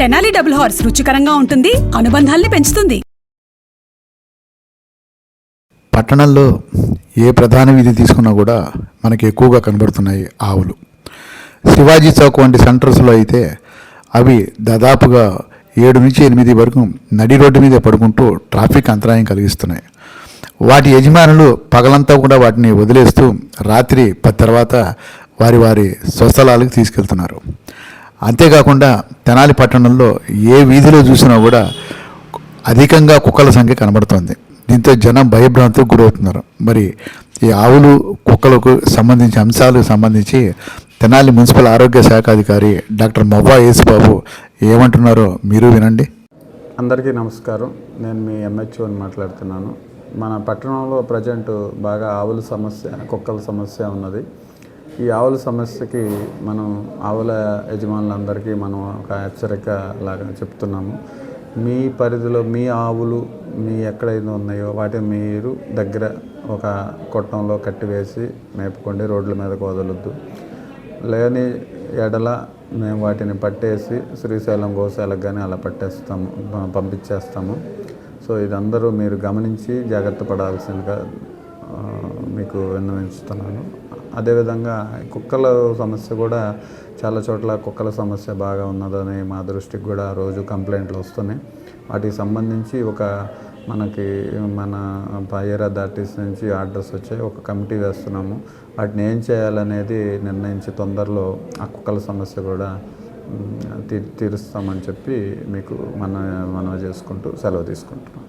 Tenali double horse రుచికరంగా ఉంటుంది అనుబంధాల్ని పెంచుతుంది. పట్టణంలో ఏ ప్రధాన వీధి తీసుకున్నా కూడా మనకి ఎక్కువగా కనబడుతున్నాయి ఆవులు. శివాజీ చౌక్ వంటి సెంటర్స్లో అయితే అవి దాదాపుగా ఏడు నుంచి ఎనిమిది వరకు నడి రోడ్డు మీద పడుకుంటూ ట్రాఫిక్ అంతరాయం కలిగిస్తున్నాయి. వాటి యజమానులు పగలంతా కూడా వాటిని వదిలేస్తూ రాత్రి పది తర్వాత వారి వారి స్వస్థలాలకు తీసుకెళ్తున్నారు. అంతేకాకుండా తెనాలి పట్టణంలో ఏ వీధిలో చూసినా కూడా అధికంగా కుక్కల సంఖ్య కనబడుతోంది. దీంతో జనం భయభ్రాంతికి గురవుతున్నారు. మరి ఈ ఆవులు కుక్కలకు సంబంధించిన అంశాలకు సంబంధించి తెనాలి మున్సిపల్ ఆరోగ్య శాఖ అధికారి డాక్టర్ మొవ్వా యేసుబాబు ఏమంటున్నారో మీరు వినండి. అందరికీ నమస్కారం. నేను మీ ఎంహెచ్ఓని మాట్లాడుతున్నాను. మన పట్టణంలో ప్రజెంట్ బాగా ఆవుల సమస్య కుక్కల సమస్య ఉన్నది. ఈ ఆవుల సమస్యకి మనం ఆవుల యజమానులందరికీ మనం ఒక హెచ్చరిక లాగా చెప్తున్నాము. మీ పరిధిలో మీ ఆవులు మీ ఎక్కడైతే ఉన్నాయో వాటిని మీరు దగ్గర ఒక కొట్టంలో కట్టివేసి మేపుకోండి రోడ్ల మీదకు వదలొద్దు. లేని ఎడల మేము వాటిని పట్టేసి శ్రీశైలం గోశాలకు కానీ అలా పట్టేస్తాము పంపించేస్తాము. సో ఇదందరూ మీరు గమనించి జాగ్రత్త పడాల్సిందిగా మీకు విన్నవించుతున్నాను. అదేవిధంగా కుక్కల సమస్య కూడా చాలా చోట్ల కుక్కల సమస్య బాగా ఉన్నదని మా దృష్టికి కూడా రోజు కంప్లైంట్లు వస్తున్నాయి. వాటికి సంబంధించి ఒక మనకి మన పైర్ అథారిటీస్ నుంచి ఆర్డర్స్ వచ్చాయి. ఒక కమిటీ వేస్తున్నాము. వాటిని ఏం చేయాలనేది నిర్ణయించి తొందరలో ఆ కుక్కల సమస్య కూడా తీ తీరుస్తామని చెప్పి మీకు మన మనవ చేసుకుంటూ సెలవు తీసుకుంటున్నాం.